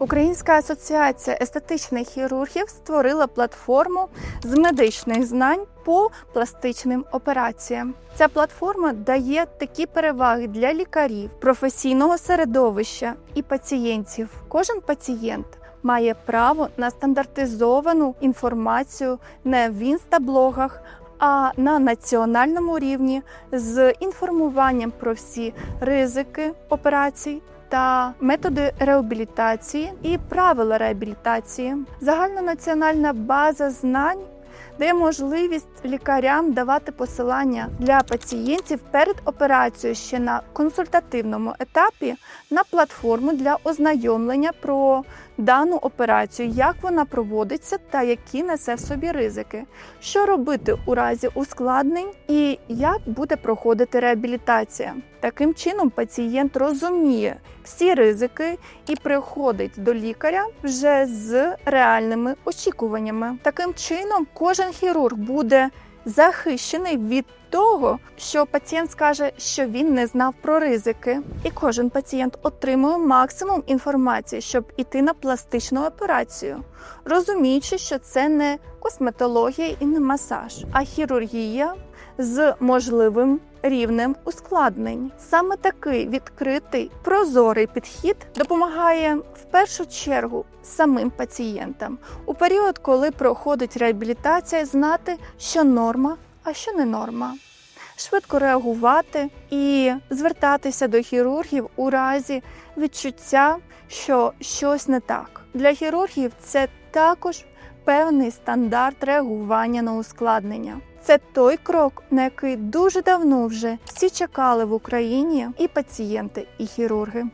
Українська асоціація естетичних хірургів створила платформу з медичних знань по пластичним операціям. Ця платформа дає такі переваги для лікарів, професійного середовища і пацієнтів. Кожен пацієнт має право на стандартизовану інформацію не в інстаблогах, а на національному рівні з інформуванням про всі ризики операцій та методи реабілітації і правила реабілітації. Загальнонаціональна база знань дає можливість лікарям давати посилання для пацієнтів перед операцією ще на консультативному етапі на платформу для ознайомлення про дану операцію, як вона проводиться та які несе в собі ризики, що робити у разі ускладнень і як буде проходити реабілітація. Таким чином пацієнт розуміє всі ризики і приходить до лікаря вже з реальними очікуваннями. Таким чином, кожен хірург буде захищений від того, що пацієнт скаже, що він не знав про ризики, і кожен пацієнт отримує максимум інформації, щоб іти на пластичну операцію, розуміючи, що це не косметологія і не масаж, а хірургія з можливим рівнем ускладнень. Саме такий відкритий прозорий підхід допомагає в першу чергу самим пацієнтам у період, коли проходить реабілітація, знати, що норма, а що не норма. Швидко реагувати і звертатися до хірургів у разі відчуття, що щось не так. Для хірургів це також певний стандарт реагування на ускладнення. Це той крок, на який дуже давно вже всі чекали в Україні і пацієнти, і хірурги.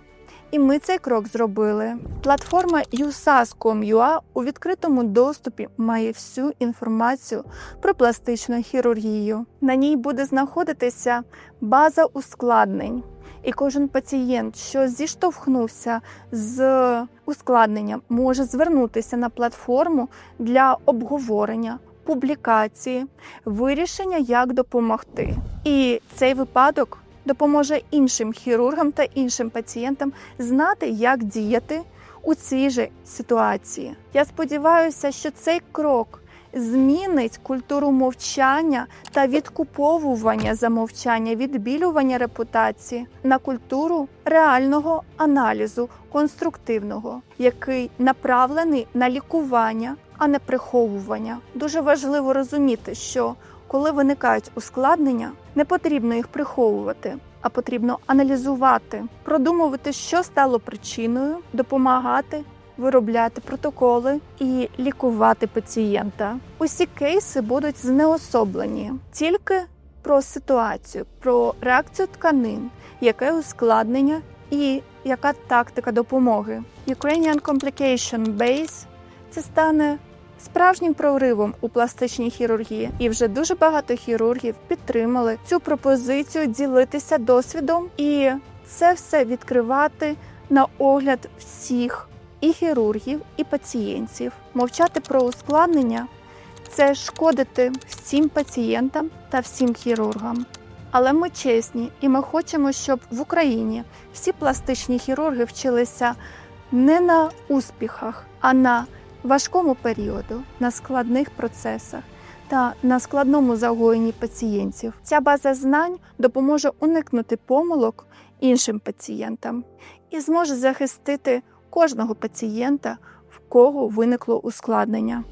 І ми цей крок зробили. Платформа usas.com.ua у відкритому доступі має всю інформацію про пластичну хірургію. На ній буде знаходитися база ускладнень. І кожен пацієнт, що зіштовхнувся з ускладненням, може звернутися на платформу для обговорення, публікації, вирішення, як допомогти. І цей випадок допоможе іншим хірургам та іншим пацієнтам знати, як діяти у цій же ситуації. Я сподіваюся, що цей крок змінить культуру мовчання та відкуповування за мовчання, відбілювання репутації на культуру реального аналізу конструктивного, який направлений на лікування, а не приховування. Дуже важливо розуміти, що коли виникають ускладнення, не потрібно їх приховувати, а потрібно аналізувати, продумувати, що стало причиною, допомагати. Виробляти протоколи і лікувати пацієнта. Усі кейси будуть знеособлені тільки про ситуацію, про реакцію тканин, яке ускладнення і яка тактика допомоги. Ukrainian Complication Base – це стане справжнім проривом у пластичній хірургії, і вже дуже багато хірургів підтримали цю пропозицію ділитися досвідом і це все відкривати на огляд всіх і хірургів, і пацієнтів. Мовчати про ускладнення це шкодити всім пацієнтам та всім хірургам. Але ми чесні, і ми хочемо, щоб в Україні всі пластичні хірурги вчилися не на успіхах, а на важкому періоду, на складних процесах та на складному загоєнні пацієнтів. Ця база знань допоможе уникнути помилок іншим пацієнтам і зможе захистити кожного пацієнта, в кого виникло ускладнення.